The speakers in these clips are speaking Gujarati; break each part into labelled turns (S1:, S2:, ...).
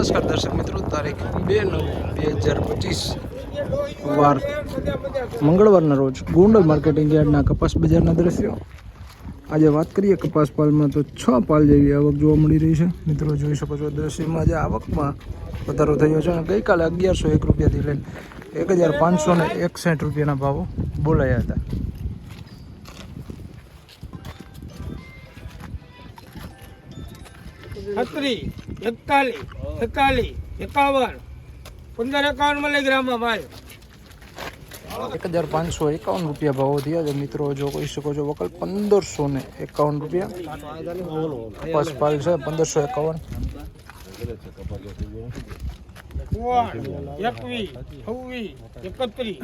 S1: નમસ્કાર દર્શક મિત્રો, તારીખ બે નવ બે હજાર પચીસ વાર મંગળવારના રોજ ગોંડલ માર્કેટિંગ યાર્ડના કપાસ બજારના દ્રશ્યો. આજે વાત કરીએ કપાસ પાલમાં તો છ પાલ જેવી આવક જોવા મળી રહી છે. મિત્રો, જોઈ શકો છો દ્રશ્યમાં આજે આવકમાં વધારો થયો છે અને ગઈકાલે અગિયારસો એક રૂપિયાથી લઈને એક હજાર પાંચસો ને એકસઠ રૂપિયાના ભાવો બોલાયા હતા.
S2: છત્રીસ એકતાલીસ. એકાલીસ એકાવન. પંદર એકાવન મિલીગ્રામમાં ભાઈ
S1: એક હજાર પાંચસો એકાવન રૂપિયા ભાવો થયા છે. મિત્રો જો કહી શકો છો વકલ પંદરસો ને એકાવન રૂપિયા. કપાસ પાલ છે પંદરસો એકાવન.
S2: એકવીસ છવ્વીસ એકત્રીસ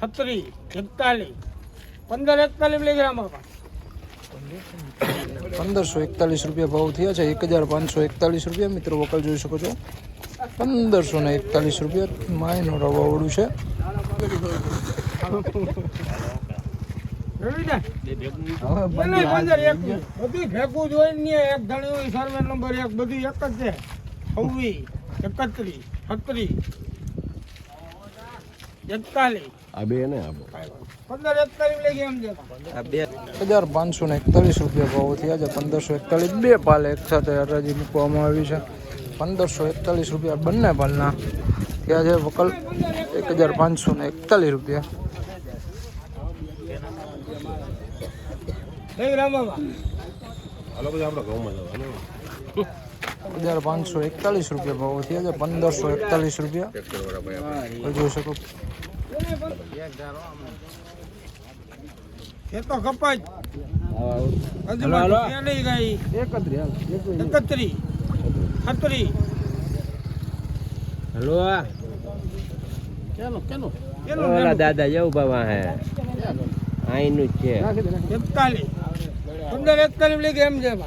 S2: છત્રીસ એકતાલીસ. પંદર એકતાલીસ મિલીગ્રામ
S1: પંદરસો એકતાલીસ રૂપિયા ભાવ થયા છે. એક હજાર પાંચસો એકતાલીસ રૂપિયા. મિત્રો વકલ જોઈ શકો છો. પંદરસો ને એકતાલીસ રૂપિયા. માયનો રવાવાળું છે.
S2: બધું ભેગું જ હોય એક ધણી હોય સર્વે નંબર એક બધું એક જ છે. છવ્વીસ એકત્રીસ છત્રીસ એકતાલીસ.
S3: આ બે ને
S1: એક હજાર પાંચસો ને એકતાલીસ રૂપિયા ભાવ થયા છે. પંદરસો એકતાલીસ બે પાલ એક સાથે હરાજી મૂકવામાં આવી છે. પંદરસો એકતાલીસ રૂપિયા બંને પાલના થયા છે. વકલ એક હજાર પાંચસો ને એકતાલીસ રૂપિયા. હજાર પાંચસો એકતાલીસ રૂપિયા ભાવ થયા છે. પંદરસો એકતાલીસ રૂપિયા. જોઈ શકો.
S2: એ તો કપાઈ હજુ નહીં ગઈ? એકત્રીસ છત્રીસ
S4: હલો.
S2: કેનું કેનું?
S4: ઓલા દાદા જવું બાબા હે. આઈનું છે.
S2: એકતાલીસ. પંદર એકતાલીસ લઈ ગયા એમ છે ને?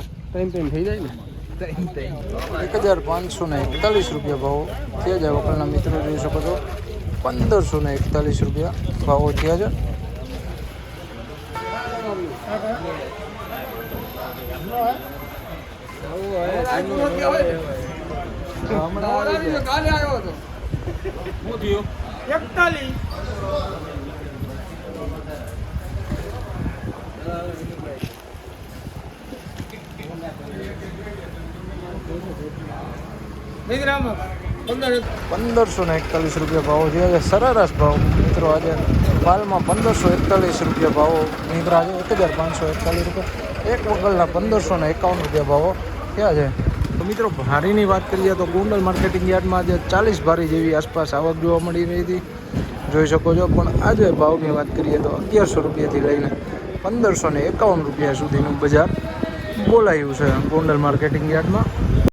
S1: એક હજાર પાંચસો ને એકતાલીસ રૂપિયા ભાવ. થયા જાય વકલના મિત્રો જોઈ શકો છો. પંદરસો ને એકતાલીસ રૂપિયા ભાવો થયા છે.
S2: એકતાલીસ
S1: પંદરસો ને એકતાલીસ રૂપિયા ભાવો છે. છે સરેરાશ ભાવ મિત્રો આજે હાલમાં પંદરસો એકતાલીસ રૂપિયા ભાવો. નીકળ્યા આજે એક હજાર પાંચસો એકતાલીસ રૂપિયા. એક વગલના પંદરસો ને એકાવન રૂપિયા ભાવો થયા છે. તો મિત્રો, ભારીની વાત કરીએ તો ગોંડલ માર્કેટિંગ યાર્ડમાં આજે ચાલીસ ભારી જેવી આસપાસ આવક જોવા મળી રહી હતી. જોઈ શકો છો, પણ આજે ભાવની વાત કરીએ તો અગિયારસો રૂપિયાથી લઈને પંદરસો ને એકાવન રૂપિયા સુધીનું બજાર બોલાયું છે ગોંડલ માર્કેટિંગ યાર્ડમાં.